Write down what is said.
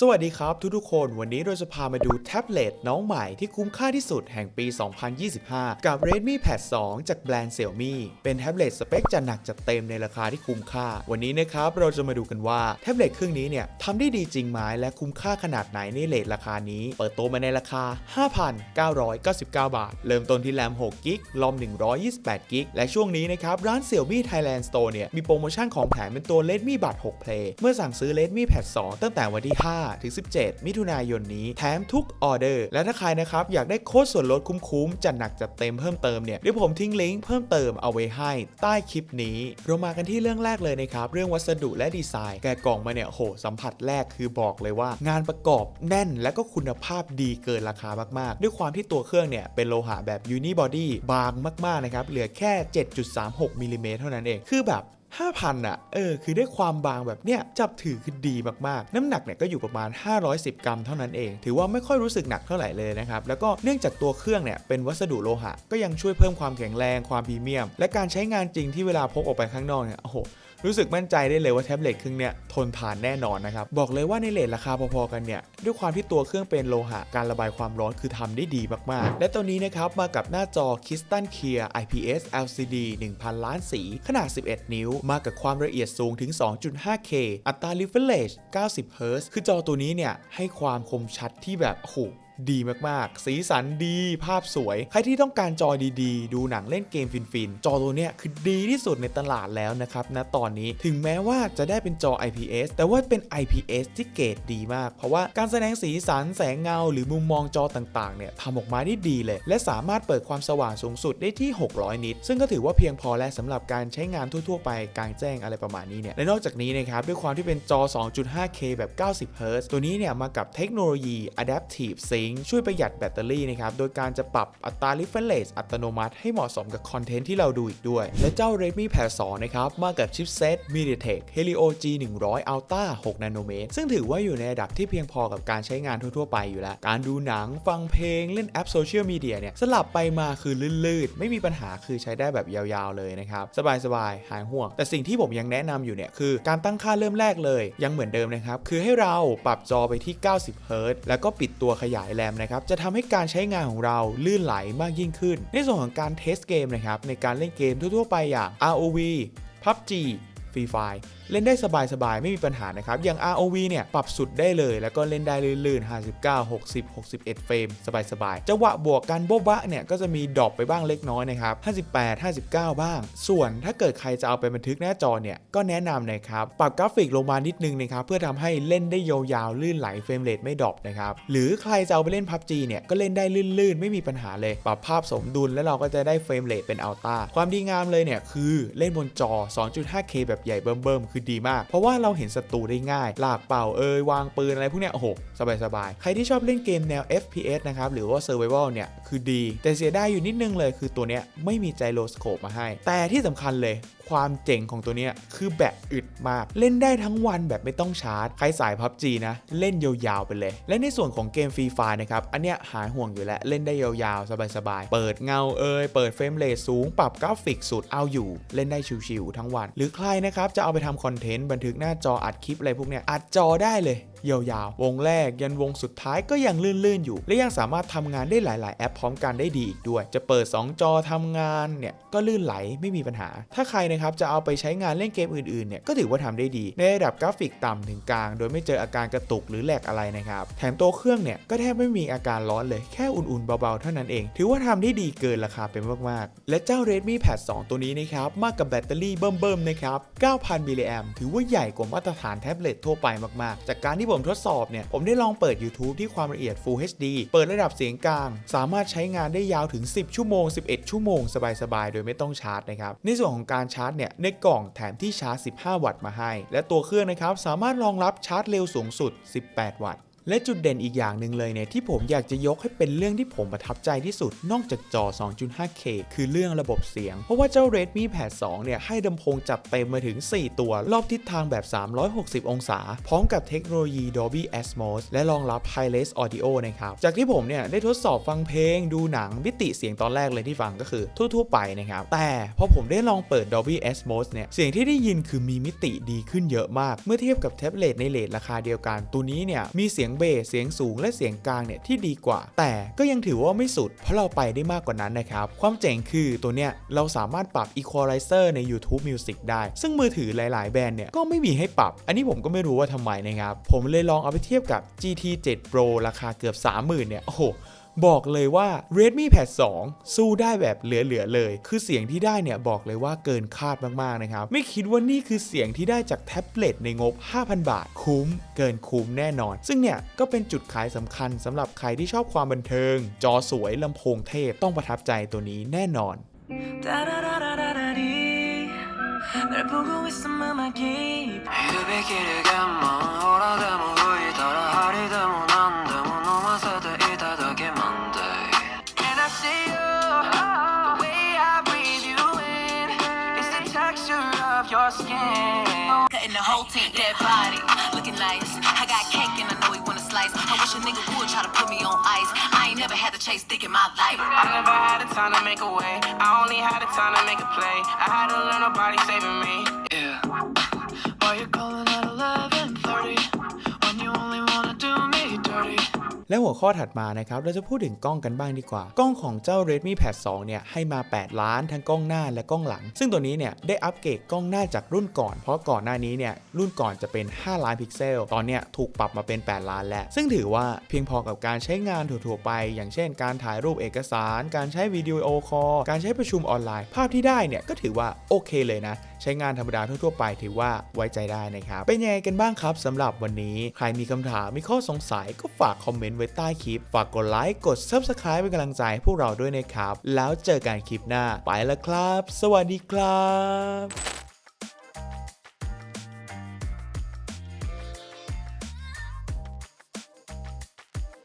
สวัสดีครับทุกๆคนวันนี้เราจะพามาดูแท็บเล็ตน้องใหม่ที่คุ้มค่าที่สุดแห่งปี 2025 กับ Redmi Pad 2 จากแบรนด์ Xiaomi เป็นแท็บเล็ตสเปคจัดหนักจัดเต็มในราคาที่คุ้มค่า วันนี้นะครับเราจะมาดูกันว่าแท็บเล็ตเครื่องนี้เนี่ยทำได้ดีจริงไหมและคุ้มค่าขนาดไหนในเลทราคานี้ เปิดตัวมาในราคา 5,999 บาท เริ่มต้นที่แรม6กิกลอม128กิกและช่วงนี้นะครับร้าน Xiaomi Thailand Store เนี่ยมีโปรโมชั่นของแถมเป็นตัว Redmi บัตร6 Play เมื่อสั่งซื้อ Redmi Pad 2 ตั้งแต่วันที่ 5ถึง 17 มิถุนายนนี้ แถมทุกออเดอร์ และถ้าใครนะครับ อยากได้โค้ดส่วนลดคุ้มๆ จัดหนักจัดเต็มเพิ่มเติมเนี่ย เดี๋ยวผมทิ้งลิงก์เพิ่มเติมเอาไว้ให้ใต้คลิปนี้ เรามากันที่เรื่องแรกเลยนะครับ เรื่องวัสดุและดีไซน์ แกะกล่องมาเนี่ยโหสัมผัสแรกคือบอกเลยว่า งานประกอบแน่นและก็คุณภาพดีเกินราคามากๆ ด้วยความที่ตัวเครื่องเนี่ยเป็นโลหะแบบยูนิบอดี้บางมากๆนะครับเหลือแค่ 7.36มิลลิเมตรเท่านั้นเองคือแบบ5,000อะเออ คือได้ความบางแบบเนี้ยจับถือคือดีมากๆ น้ำหนักเนี่ยก็อยู่ประมาณ 510 กรัมเท่านั้นเอง ถือว่าไม่ค่อยรู้สึกหนักเท่าไหร่เลยนะครับ แล้วก็เนื่องจากตัวเครื่องเนี่ยเป็นวัสดุโลหะ ก็ยังช่วยเพิ่มความแข็งแรงความพรีเมียม และการใช้งานจริงที่เวลาพกออกไปข้างนอกเนี่ย โอ้โห รู้สึกมั่นใจได้เลยว่าแท็บเล็ตเครื่องเนี้ยทนทานแน่นอนนะครับ บอกเลยว่าในเลทราคาพอๆกันเนี่ยด้วยความที่ตัวเครื่องเป็นโลหะ การระบายความร้อนคือทำได้ดีมาก ๆ และตัวนี้นะครับ มากับหน้าจอ Crystal Clear IPS LCD 1000 ล้านสี ขนาด 11 นิ้ว มากับความละเอียดสูงถึง 2.5K อัตรา refresh 90 Hz คือจอตัวนี้เนี่ย ให้ความคมชัดที่แบบโอ้โห ดีมากๆ สีสันดีภาพสวย ใครที่ต้องการจอดีๆ ดูหนังเล่นเกมฟินๆ จอตัวเนี้ยคือดีที่สุดในตลาดแล้วนะครับณตอนนี้ถึงแม้ว่าจะได้เป็นจอ IPS แต่ว่าเป็น IPS ที่เกรดดีมาก เพราะว่าการแสดงสีสันแสงเงา หรือมุมมองจอต่างๆเนี่ยทำออกมาได้ดีเลย และสามารถเปิดความสว่างสูงสุดได้ที่ 600 นิต ซึ่งก็ถือว่าเพียงพอแล้วสำหรับการใช้งานทั่วๆ ไปกลางแจ้งอะไรประมาณนี้เนี่ยและนอกจากนี้นะครับด้วยความที่เป็นจอ 2.5K แบบ 90 Hz ตัวนี้เนี่ยมากับเทคโนโลยี Adaptive Sync ช่วยประหยัดแบตเตอรี่นะครับโดยการจะปรับอัตรา refresh อัตโนมัติให้เหมาะสมกับคอนเทนต์ที่เราดูอีกด้วย และเจ้า Redmi Pad 2นะครับมากับชิปเซต MediaTek Helio G100 Ultra 6 นาโนเมตรซึ่งถือว่าอยู่ในระดับที่เพียงพอกับการใช้งานทั่วๆไปอยู่แล้ว การดูหนังฟังเพลงเล่นแอปโซเชียลมีเดียเนี่ยสลับไปมาคือลื่นๆ ไม่มีปัญหาคือใช้ได้แบบยาวๆเลยนะครับ สบายๆ หายห่วง แต่สิ่งที่ผมยังแนะนำอยู่เนี่ยคือการตั้งค่าเริ่มแรกเลย ยังเหมือนเดิมนะครับ คือให้เราปรับจอไปที่ 90 Hz แล้วก็ปิดตัวขยายแรมนะครับจะทำให้การใช้งานของเราลื่นไหลมากยิ่งขึ้น ในส่วนของการเทสเกมนะครับในการเล่นเกมทั่วๆไปอย่าง ROV PUBG Free Fire เล่นได้สบายๆ ไม่มีปัญหานะครับ อย่าง ROV เนี่ย ปรับสุดได้เลย แล้วก็เล่นได้ลื่นๆ 59 60 61 เฟรม สบายๆ จังหวะบวกกันโบ๊ะบะเนี่ย ก็จะมีดรอปไปบ้างเล็กน้อยนะครับ 58 59 บ้าง ส่วนถ้าเกิดใครจะเอาไปบันทึกหน้าจอเนี่ย ก็แนะนำนะครับ ปรับกราฟิกลงมานิดนึงนะครับ เพื่อทำให้เล่นได้ยาวๆ ลื่นไหล เฟรมเรทไม่ดรอปนะครับ หรือใครจะเอาไปเล่น PUBG เนี่ย ก็เล่นได้ลื่นๆ ไม่มีปัญหาเลย ปรับภาพสมดุลแล้วเราก็จะได้เฟรมเรทเป็นอัลต้าความดีงามเลยเนี่ยคือเล่นบนจอ 2.5K แบบใหญ่เบิ่มๆคือดีมาก เพราะว่าเราเห็นศัตรูได้ง่าย หลากเป่าเอ่ยวางปืนอะไรพวกเนี้ยโอ้โหสบายๆ ใครที่ชอบเล่นเกมแนว FPS นะครับหรือว่า Survival เนี่ยคือดี แต่เสียดายอยู่นิดนึงเลย คือตัวเนี้ยไม่มีไจโรสโคปมาให้ แต่ที่สำคัญเลยความเจ๋งของตัวเนี้ยคือแบตอึดมาก เล่นได้ทั้งวันแบบไม่ต้องชาร์จ ใครสาย PUBG นะ เล่นยาวๆไปเลย และในส่วนของเกมฟรีไฟนะครับ อันเนี้ยหายห่วงอยู่แล้ว เล่นได้ยาวๆ สบายๆ เปิดเงาเอ่ยเปิดเฟรมเรทสูง ปรับกราฟิกสุดเอาอยู่ เล่นได้ชิวๆทั้งวัน หรือใครนะครับจะเอาไปทำคอนเทนต์บันทึกหน้าจออัดคลิปอะไรพวกเนี้ยอัดจอได้เลย ยาวๆ วงแรกยันวงสุดท้ายก็ยังลื่นๆอยู่ และยังสามารถทำงานได้หลาย ๆ แอปพร้อมกันได้ดีอีกด้วย จะเปิด 2 จอทำงานเนี่ยก็ลื่นไหลไม่มีปัญหา ถ้าใครนะครับจะเอาไปใช้งานเล่นเกมอื่นๆเนี่ยก็ถือว่าทำได้ดี ในระดับกราฟิกต่ำถึงกลาง โดยไม่เจออาการกระตุกหรือแหลกอะไรนะครับแถมตัวเครื่องเนี่ยก็แทบไม่มีอาการร้อนเลยแค่อุ่นๆเบาๆเท่านั้นเอง ถือว่าทำได้ดีเกินราคาไปมากๆ และเจ้า Redmi Pad 2 ตัวนี้นะครับมากับแบตเตอรี่เบิ่มๆนะครับ9,000มิลลิแอมถือว่าใหญ่กว่ามาตรฐานแท็บเล็ตทั่วไปมากๆ จากการที่ผมมทดสอบเนี่ย ผมได้ลองเปิด YouTube ที่ความละเอียด Full HD เปิดระดับเสียงกลาง สามารถใช้งานได้ยาวถึง 10 ชั่วโมง 11 ชั่วโมง สบายๆ โดยไม่ต้องชาร์จนะครับ ในส่วนของการชาร์จเนี่ย ในกล่องแถมที่ชาร์จ 15 วัตต์มาให้ และตัวเครื่องนะครับ สามารถรองรับชาร์จเร็วสูงสุด 18 วัตต์ และจุดเด่นอีกอย่างหนึ่งเลยเนี่ยที่ผมอยากจะยกให้เป็นเรื่องที่ผมประทับใจที่สุด นอกจากจอ 2.5K คือเรื่องระบบเสียง เพราะว่าเจ้า Redmi Pad 2 เนี่ยให้ลำโพงจัดเต็มมาถึง 4 ตัว รอบทิศทางแบบ 360 องศา พร้อมกับเทคโนโลยี Dolby Atmos และรองรับ Hi-Res Audio นะครับ จากที่ผมเนี่ยได้ทดสอบฟังเพลง ดูหนังมิติเสียงตอนแรกเลยที่ฟังก็คือทั่วๆไปนะครับ แต่พอผมได้ลองเปิด Dolby Atmos เนี่ยเสียงที่ได้ยินคือมีมิติดีขึ้นเยอะมาก เมื่อเทียบกับแท็บเล็ตในเลทราคาเดียวกัน ตัวนี้เนี่ยมีเสียงเบสเสียงสูงและเสียงกลางเนี่ยที่ดีกว่า แต่ก็ยังถือว่าไม่สุด เพราะเราไปได้มากกว่านั้นนะครับ ความเจ๋งคือตัวเนี้ยเราสามารถปรับ Equalizer ใน YouTube Music ได้ ซึ่งมือถือหลาย ๆ แบรนด์เนี่ยก็ไม่มีให้ปรับ อันนี้ผมก็ไม่รู้ว่าทำไมนะครับ ผมเลยลองเอาไปเทียบกับ GT 7 Pro ราคาเกือบ 30,000เนี่ยโอ้โห บอกเลยว่า Redmi Pad 2 สู้ได้แบบเหลือ ๆ เลย คือเสียงที่ได้เนี่ยบอกเลยว่าเกินคาดมาก ๆ นะครับ ไม่คิดว่านี่คือเสียงที่ได้จากแท็บเล็ตในงบ 5,000 บาท คุ้ม เกินคุ้มแน่นอน ซึ่งเนี่ย ก็เป็นจุดขายสำคัญสำหรับใครที่ชอบความบันเทิง จอสวยลำโพงเทพต้องประทับใจตัวนี้แน่นอน 따라라라라라리 날 보고 있으면 막이 the whole team, dead body, looking nice. I got cake and I know he wanna slice. I wish a nigga would try to put me on ice. I ain't never had to chase thick in my life. I never had the time to make a way I only had the time to make a play I had to learn nobody saving และหัวข้อถัดมานะครับเราจะพูดถึงกล้องกันบ้างดีกว่า กล้องของเจ้า Redmi Pad 2 เนี่ยให้มา 8 ล้านทั้งกล้องหน้าและกล้องหลัง ซึ่งตัวนี้เนี่ยได้อัปเกรดกล้องหน้าจากรุ่นก่อน เพราะก่อนหน้านี้เนี่ยรุ่นก่อนจะเป็น 5 ล้านพิกเซล ตอนเนี้ยถูกปรับมาเป็น 8 ล้านแล้ว ซึ่งถือว่าเพียงพอกับการใช้งานทั่วๆไป อย่างเช่น การถ่ายรูปเอกสาร การใช้วิดีโอคอล การใช้ประชุมออนไลน์ ภาพที่ได้เนี่ยก็ถือว่าโอเคเลยนะ ใช้งานธรรมดาทั่วๆไปถือว่าไว้ใจได้นะครับ เป็นยังไงกันบ้างครับสำหรับวันนี้ ใครมีคำถามมีข้อสงสัยก็ฝากคอมเมนต์ไว้ใต้คลิป ฝากกดไลค์กด Subscribe เป็นกำลังใจให้พวกเราด้วยนะครับ แล้วเจอกันคลิปหน้าไปแล้วครับ สวัสดีครับ